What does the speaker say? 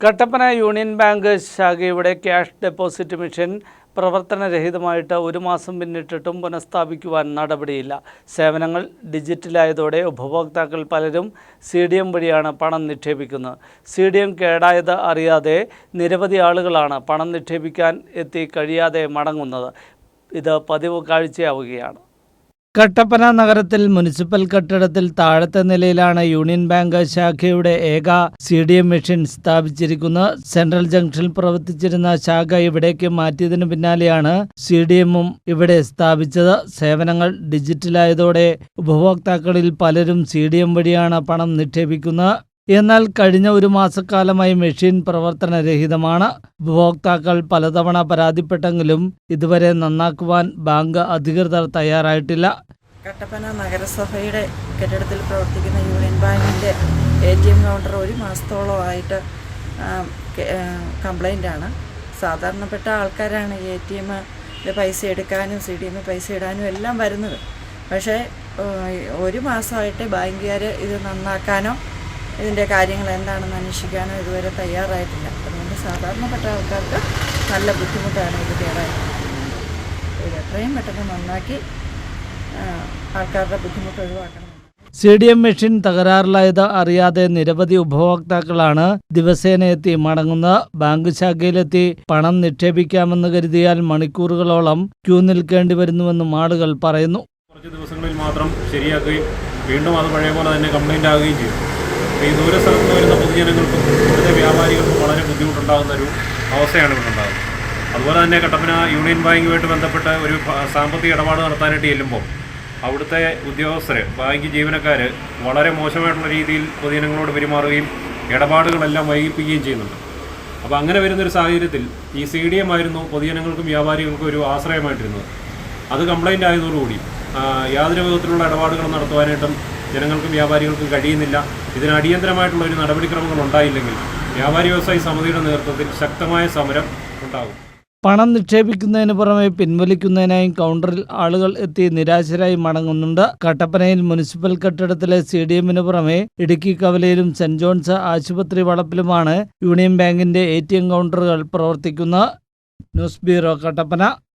Kattappana union bank ശാഖയുടെ cash deposit machine പ്രവർത്തനരഹിതമായിട്ട് ഒരു മാസം പിന്നിട്ടിട്ടും പുനഃസ്ഥാപിക്കുവാൻ നടപടിയില്ല. സേവനങ്ങൾ ഡിജിറ്റലായതോടെ ഉപഭോക്താക്കൾ പലരും സി ഡി എം വഴിയാണ് പണം നിക്ഷേപിക്കുന്നത്. സി ഡി എം കേടായത് അറിയാതെ നിരവധി ആളുകളാണ് പണം നിക്ഷേപിക്കാൻ എത്തി കഴിയാതെ മടങ്ങുന്നത്. ഇത് പതിവ് കാഴ്ചയാവുകയാണ്. കട്ടപ്പന നഗരത്തിൽ മുനിസിപ്പൽ കെട്ടിടത്തിൽ താഴത്തെ നിലയിലാണ് യൂണിയൻ ബാങ്ക് ശാഖയുടെ ഏക സി ഡി എം മെഷീൻ സ്ഥാപിച്ചിരിക്കുന്നത്. സെൻട്രൽ ജംഗ്ഷനിൽ പ്രവർത്തിച്ചിരുന്ന ശാഖ ഇവിടേക്ക് മാറ്റിയതിനു പിന്നാലെയാണ് സി ഡി എമ്മും ഇവിടെ സ്ഥാപിച്ചത്. സേവനങ്ങൾ ഡിജിറ്റലായതോടെ ഉപഭോക്താക്കളിൽ പലരും സി ഡി എം വഴിയാണ് പണം നിക്ഷേപിക്കുന്നത്. എന്നാൽ കഴിഞ്ഞ ഒരു മാസക്കാലമായി മെഷീൻ പ്രവർത്തനരഹിതമാണ്. ഉപഭോക്താക്കൾ പലതവണ പരാതിപ്പെട്ടെങ്കിലും ഇതുവരെ നന്നാക്കുവാൻ ബാങ്ക് അധികൃതർ തയ്യാറായിട്ടില്ല. കട്ടപ്പന നഗരസഭയുടെ കെട്ടിടത്തിൽ പ്രവർത്തിക്കുന്ന യൂണിയൻ ബാങ്കിന്റെ എ ടി എം കൗണ്ടർ ഒരു മാസത്തോളമായിട്ട് കംപ്ലൈന്റാണ് സാധാരണപ്പെട്ട ആൾക്കാരാണ് എ ടി എമ്മിൽ പൈസ എടുക്കാനും സി ഡി എമ്മിൽ പൈസ ഇടാനും എല്ലാം വരുന്നത്. പക്ഷേ ഒരു മാസമായിട്ട് ബാങ്കുകാർ ഇത് നന്നാക്കാനോ ഇതിന്റെ കാര്യങ്ങൾ എന്താണെന്ന് അന്വേഷിക്കാനോ ഇതുവരെ തയ്യാറായിട്ടില്ല. അതുകൊണ്ട് സാധാരണപ്പെട്ട ആൾക്കാർക്ക് നല്ല ബുദ്ധിമുട്ടാണ് ഇത് കയറാൻ ഇത് എത്രയും പെട്ടെന്ന് നന്നാക്കി ആൾക്കാരുടെ ബുദ്ധിമുട്ട് ഒഴിവാക്കണം. സി ഡി എം മെഷീൻ തകരാറിലായത് അറിയാതെ നിരവധി ഉപഭോക്താക്കളാണ് ദിവസേന എത്തി മടങ്ങുന്നത് ബാങ്ക് ശാഖയിലെത്തി പണം നിക്ഷേപിക്കാമെന്ന് കരുതിയാൽ മണിക്കൂറുകളോളം ക്യൂ നിൽക്കേണ്ടി വരുന്നുവെന്നും ആളുകൾ പറയുന്നു. കുറച്ച് ദിവസങ്ങളിൽ മാത്രം ശരിയാക്കുകയും വീണ്ടും അത് പഴയ പോലെ തന്നെ കംപ്ലൈന്റ് ആകുകയും ചെയ്യും. ഈ ദൂര സ്ഥലത്ത് നിന്ന് വരുന്ന പൊതുജനങ്ങൾക്കും ഇവിടുത്തെ വ്യാപാരികൾക്കും വളരെ ബുദ്ധിമുട്ടുണ്ടാകുന്ന ഒരു അവസ്ഥയാണ് ഇവിടെ ഉണ്ടാകുന്നത്. അതുപോലെ തന്നെ കട്ടപ്പന യൂണിയൻ ബാങ്കുമായിട്ട് ബന്ധപ്പെട്ട് ഒരു സാമ്പത്തിക ഇടപാട് നടത്താനായിട്ട് ചെല്ലുമ്പോൾ അവിടുത്തെ ഉദ്യോഗസ്ഥർ ബാങ്ക് ജീവനക്കാർ വളരെ മോശമായിട്ടുള്ള രീതിയിൽ പൊതുജനങ്ങളോട് പെരുമാറുകയും ഇടപാടുകളെല്ലാം വൈകിപ്പിക്കുകയും ചെയ്യുന്നുണ്ട്. അപ്പോൾ അങ്ങനെ വരുന്നൊരു സാഹചര്യത്തിൽ ഈ സി ഡി എം ആയിരുന്നു പൊതുജനങ്ങൾക്കും വ്യാപാരികൾക്കും ഒരു ആശ്രയമായിട്ടിരുന്നത്. അത് കംപ്ലൈന്റ് ആയതോടുകൂടി യാതൊരു വിധത്തിലുള്ള ഇടപാടുകൾ നടത്തുവാനായിട്ടും ജനങ്ങൾക്കും വ്യാപാരികൾക്കും കഴിയുന്നില്ല. ഇതിന് അടിയന്തരമായിട്ടുള്ള ഒരു നടപടിക്രമങ്ങൾ ഉണ്ടായില്ലെങ്കിൽ വ്യാപാരി വ്യവസായി സമിതിയുടെ നേതൃത്വത്തിൽ ശക്തമായ സമരം ഉണ്ടാകും. പണം നിക്ഷേപിക്കുന്നതിന് പുറമെ പിൻവലിക്കുന്നതിനായും കൗണ്ടറിൽ ആളുകൾ എത്തി നിരാശരായി മടങ്ങുന്നുണ്ട്. കട്ടപ്പനയിൽ മുനിസിപ്പൽ കെട്ടിടത്തിലെ സി ഡി എമ്മിന് പുറമെ ഇടുക്കി കവലയിലും സെന്റ് ജോൺസ് ആശുപത്രി വളപ്പിലുമാണ് യൂണിയൻ ബാങ്കിന്റെ എ കൗണ്ടറുകൾ പ്രവർത്തിക്കുന്നത്. News bureau Kattappana.